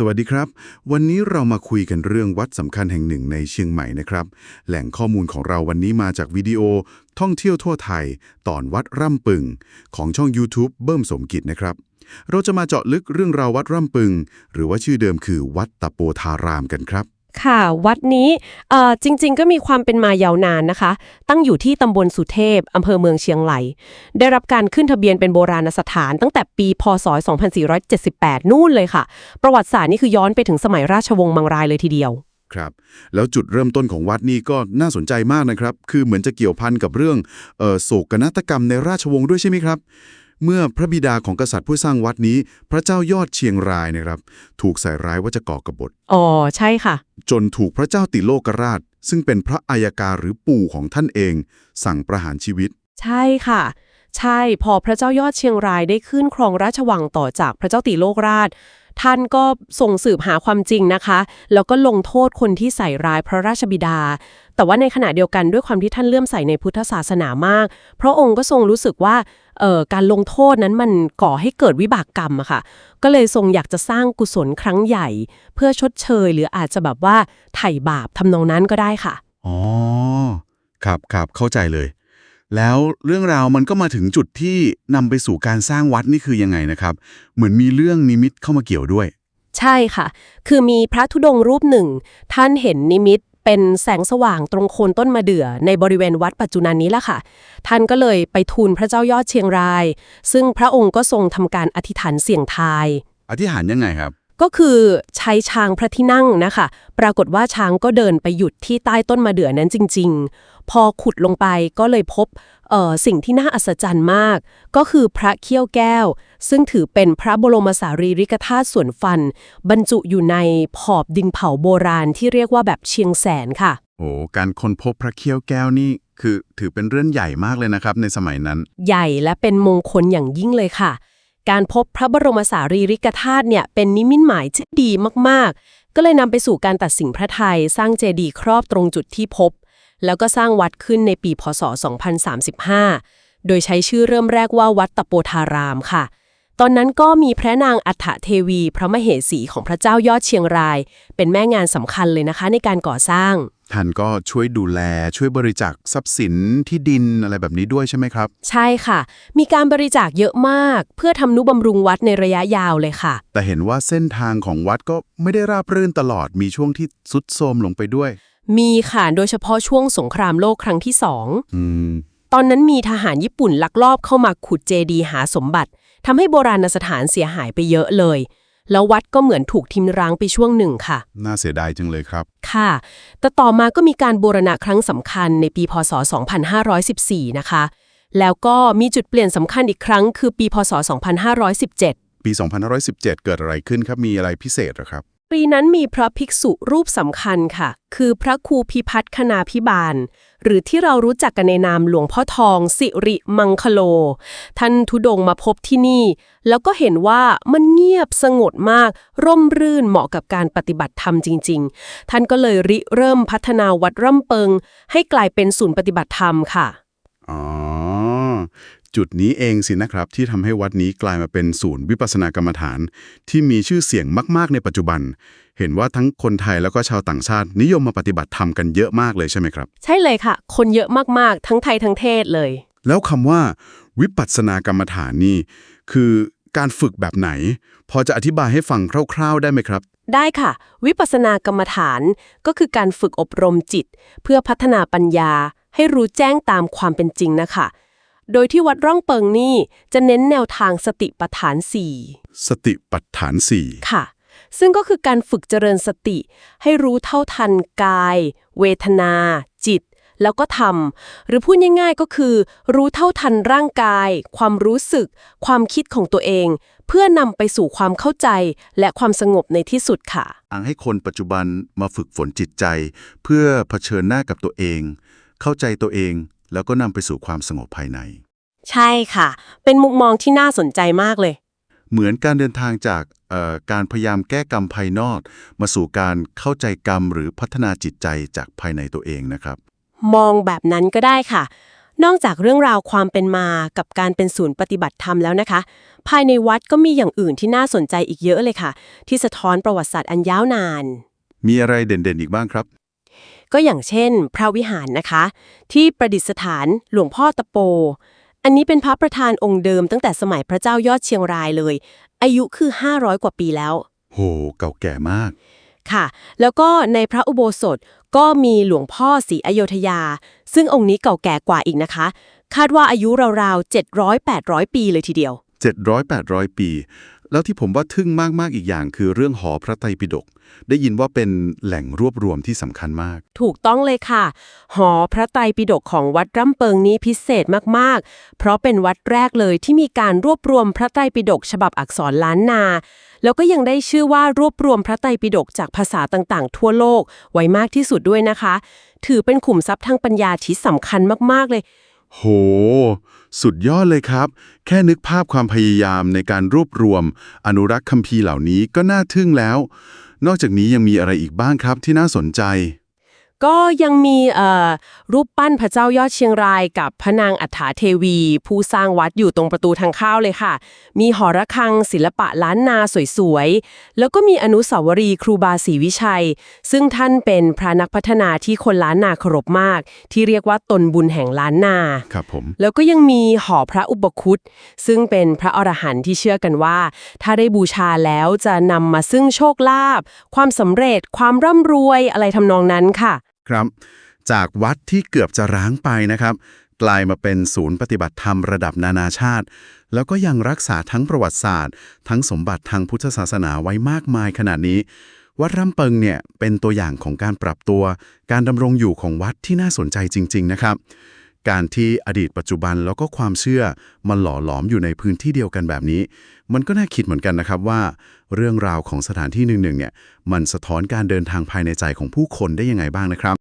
สวัสดีครับ วันนี้เรามาคุยกันเรื่องวัดสำคัญแห่งหนึ่งในเชียงใหม่นะครับ แหล่งข้อมูลของเราวันนี้มาจากวิดีโอ ท่องเที่ยวทั่วไทย ตอนวัดร่ำปึง ของช่อง YouTube เบิ้มสมกิจนะครับ เราจะมาเจาะลึกเรื่องราววัดร่ำปึง หรือว่าชื่อเดิมคือวัดตะโปธารามกันครับ ค่ะวัดนี้จริงๆ ก็มีความเป็นมายาวนานนะคะ ตั้งอยู่ที่ตำบลสุเทพอำเภอเมืองเชียงไหลได้รับการขึ้นทะเบียนเป็นโบราณสถานตั้งแต่ปีพศ 2478 นู่นเลยค่ะ ประวัติศาสตร์นี่คือย้อนไปถึงสมัยราชวงศ์มังรายเลยทีเดียวครับแล้วจุดเริ่มต้นของวัดนี่ก็น่าสนใจมากนะครับ คือเหมือนจะเกี่ยวพันกับเรื่องออโศกนาฏกรรมในราชวงศ์ด้วยใช่ไหมครับ เมื่อพระบิดาของกษัตริย์ผู้สร้างวัดนี้ พระเจ้ายอดเชียงรายนะครับ ถูกใส่ร้ายว่าจะก่อกบฏ อ๋อ ใช่ค่ะ จนถูกพระเจ้าติโลกราช ซึ่งเป็นพระอัยการหรือปู่ของท่านเอง สั่งประหารชีวิต ใช่ค่ะ ใช่พอพระเจ้ายอดเชียงรายได้ขึ้นครองราชวังต่อจากพระเจ้าติโลกราช ท่านก็ส่งสืบหาความจริงนะคะ แล้วก็ลงโทษคนที่ใส่ร้ายพระราชบิดา แต่ว่าในขณะเดียวกันด้วยความที่ท่านเลื่อมใสในพุทธศาสนามาก พระองค์ก็ทรงรู้สึกว่าเอ่อการลงโทษนั้นมันก่อให้เกิดวิบากกรรมอะค่ะ ก็เลยทรงอยากจะสร้างกุศลครั้งใหญ่ เพื่อชดเชย หรืออาจจะแบบว่าไถ่บาปทำนองนั้นก็ได้ค่ะ อ๋อ ครับครับเข้าใจเลย แล้วเรื่องราวมันก็มาถึงจุดที่นำไปสู่การสร้างวัดนี่คือยังไงนะครับ เหมือนมีเรื่องนิมิตเข้ามาเกี่ยวด้วย ใช่ค่ะ คือมีพระธุดงค์รูปหนึ่ง ท่านเห็นนิมิต เป็นแสงสว่างตรงโคนต้นมะเดื่อในบริเวณวัดปัจจุบันนี้ละค่ะ ท่านก็เลยไปทูลพระเจ้ายอดเชียงราย ซึ่งพระองค์ก็ทรงทำการอธิษฐานเสี่ยงทาย อธิษฐานยังไงครับ ก็คือใช้ช้างพระที่นั่งนะคะ ปรากฏว่าช้างก็เดินไปหยุดที่ใต้ต้นมะเดื่อนั้นจริง ๆ พอขุดลงไปก็เลยพบเอ่อสิ่งที่น่าอัศจรรย์มาก ก็คือพระเขี้ยวแก้ว ซึ่งถือเป็นพระบรมสารีริกธาตุส่วนฟัน บรรจุอยู่ในผอบดินเผาโบราณที่เรียกว่าแบบเชียงแสนค่ะ โอ้การค้นพบพระเขี้ยวแก้วนี่คือถือเป็นเรื่องใหญ่มากเลยนะครับในสมัยนั้น ใหญ่และเป็นมงคลอย่างยิ่งเลยค่ะ การพบพระบรมสารีริกธาตุเนี่ยเป็นนิมิตหมายที่ดีมากๆ ก็เลยนำไปสู่การตัดสินพระไทย สร้างเจดีย์ครอบตรงจุดที่พบ แล้วก็สร้างวัดขึ้นในปีพศ 2035 โดยใช้ชื่อเริ่มแรกว่าวัดตะโปธารามค่ะ ตอนนั้นก็มีพระนางอัฏฐเทวี พระมเหสีของพระเจ้ายอดเชียงราย เป็นแม่งานสำคัญเลยนะคะในการก่อสร้าง ท่านก็ช่วยดูแลช่วยบริจาคทรัพย์สินที่ดินอะไรแบบนี้ด้วยใช่ไหมครับ ใช่ค่ะ มีการบริจาคเยอะมาก เพื่อทำนุบำรุงวัดในระยะยาวเลยค่ะ แต่เห็นว่าเส้นทางของวัดก็ไม่ได้ราบรื่นตลอดมีช่วงที่สุดโทรมลงไปด้วย มีค่ะโดยเฉพาะช่วงสงครามโลกครั้งที่สองอืมตอนนั้นมีทหารญี่ปุ่นลักลอบเข้ามาขุดเจดีย์หาสมบัติทำให้โบราณสถานเสียหายไปเยอะเลย แล้ววัดก็เหมือนถูกทิมร้างไปช่วงหนึ่งค่ะ น่าเสียดายจังเลยครับ ค่ะ แต่ต่อมาก็มีการบูรณะครั้งสำคัญในปีพศ 2514 นะคะ แล้วก็มีจุดเปลี่ยนสำคัญอีกครั้ง คือปีพศ 2517 ปี 2517 เกิดอะไรขึ้นครับ มีอะไรพิเศษเหรอครับ ปีนั้นมีพระภิกษุรูปสำคัญค่ะ คือพระครูพิพัฒน์คณาพิบาล หรือที่เรารู้จักกันในนามหลวงพ่อทอง สิริมังคโล ท่านทุดงมาพบที่นี่ แล้วก็เห็นว่ามันเงียบสงบมาก ร่มรื่นเหมาะกับการปฏิบัติธรรมจริง ๆ ท่านก็เลยริเริ่มพัฒนาวัดร่ำเปิง ให้กลายเป็นศูนย์ปฏิบัติธรรมค่ะอ๋อ จุดนี้เองสินะครับ ที่ทำให้วัดนี้กลายมาเป็นศูนย์วิปัสสนากรรมฐาน ที่มีชื่อเสียงมากๆในปัจจุบัน เห็นว่าทั้งคนไทยแล้วก็ชาวต่างชาติ นิยมมาปฏิบัติธรรมกันเยอะมากเลยใช่ไหมครับ ใช่เลยค่ะ คนเยอะมากๆ ทั้งไทยทั้งเทศเลย แล้วคำว่า วิปัสสนากรรมฐานนี่ คือการฝึกแบบไหน พอจะอธิบายให้ฟังคร่าว ๆ ได้ไหมครับ ได้ค่ะ วิปัสสนากรรมฐานก็คือการฝึกอบรมจิต เพื่อพัฒนาปัญญาให้รู้แจ้งตามความเป็นจริงนะคะ โดยที่วัดร่องเปิงนี่จะเน้นแนวทางสติปัฏฐานสติปัฏฐานสี่4ค่ะ ซึ่งก็คือการฝึกเจริญสติ ให้รู้เท่าทันกาย เวทนา จิต แล้วก็ธรรม หรือพูดง่ายๆก็คือ รู้เท่าทันร่างกาย ความรู้สึก ความคิดของตัวเอง เพื่อนำไปสู่ความเข้าใจ และความสงบในที่สุดค่ะอังให้คนปัจจุบันมาฝึกฝนจิตใจ เพื่อเผชิญหน้ากับตัวเอง เข้าใจตัวเองแล้วก็นำไปสู่ความสงบภายใน ใช่ค่ะ เป็นมุมมองที่น่าสนใจมากเลย เหมือนการเดินทางจากเอ่อการพยายามแก้กรรมภายนอก มาสู่การเข้าใจกรรมหรือพัฒนาจิตใจจากภายในตัวเองนะครับ มองแบบนั้นก็ได้ค่ะ นอกจากเรื่องราวความเป็นมากับการเป็นศูนย์ปฏิบัติธรรมแล้วนะคะ ภายในวัดก็มีอย่างอื่นที่น่าสนใจอีกเยอะเลยค่ะ ที่สะท้อนประวัติศาสตร์อันยาวนาน มีอะไรเด่นๆอีกบ้างครับ ก็อย่างเช่น พระวิหารนะคะ ที่ประดิษฐานหลวงพ่อตะโป อันนี้เป็นพระประธานองค์เดิมตั้งแต่สมัยพระเจ้ายอดเชียงรายเลย อายุคือ 500 กว่าปีแล้ว โห เก่าแก่มาก ค่ะ แล้วก็ในพระอุโบสถก็มีหลวงพ่อศรีอโยธยา ซึ่งองค์นี้เก่าแก่กว่าอีกนะคะ คาดว่าอายุราวๆ700-800 ปีเลยทีเดียว 700-800 ปี แล้วที่ผมว่าทึ่งมากๆอีกอย่าง คือเรื่องหอพระไตรปิฎกได้ยินว่าเป็นแหล่งรวบรวมที่สำคัญมาก ถูกต้องเลยค่ะ หอพระไตรปิฎกของวัดร่ำเปิงนี้พิเศษมากๆ เพราะเป็นวัดแรกเลยที่มีการรวบรวมพระไตรปิฎกฉบับอักษรล้านนา แล้วก็ยังได้ชื่อว่ารวบรวมพระไตรปิฎกจากภาษาต่างๆ ทั่วโลกไว้มากที่สุดด้วยนะคะ ถือเป็นขุมทรัพย์ทางปัญญาที่สำคัญมากๆเลย โห สุดยอดเลยครับ แค่นึกภาพความพยายามในการรวบรวม อนุรักษ์คัมภีร์เหล่านี้ก็น่าทึ่งแล้ว นอกจากนี้ยังมีอะไรอีกบ้างครับที่น่าสนใจ ก็ยังมีเอ่อรูปปั้นพระเจ้ายอดเชียงรายกับพระนางอัฏฐาเทวี ผู้สร้างวัดอยู่ตรงประตูทางเข้าเลยค่ะ มีหอระฆังศิลปะล้านนาสวยๆ แล้วก็มีอนุสาวรีย์ครูบาศรีวิชัย ซึ่งท่านเป็นพระนักพัฒนาที่คนล้านนาเคารพมาก ที่เรียกว่าตนบุญแห่งล้านนาครับผมแล้วก็ยังมีหอพระอุปคุตซึ่งเป็นพระอรหันต์ที่เชื่อกันว่า ถ้าได้บูชาแล้วจะนำมาซึ่งโชคลาภความสำเร็จความร่ำรวยอะไรทำนองนั้นค่ะ ครับ จากวัดที่เกือบจะร้างไปนะครับ กลายมาเป็นศูนย์ปฏิบัติธรรมระดับนานาชาติ แล้วก็ยังรักษาทั้งประวัติศาสตร์ ทั้งสมบัติทางพุทธศาสนาไว้มากมายขนาดนี้ วัดร่ำเปิงเนี่ยเป็นตัวอย่างของการปรับตัว การดำรงอยู่ของวัดที่น่าสนใจจริง ๆ นะครับการที่อดีตปัจจุบันแล้วก็ความเชื่อมันหล่อหลอมอยู่ในพื้นที่เดียวกันแบบนี้ มันก็น่าคิดเหมือนกันนะครับว่า เรื่องราวของสถานที่หนึ่งๆเนี่ยมันสะท้อนการเดินทางภายในใจของผู้คนได้ยังไงบ้างนะครับ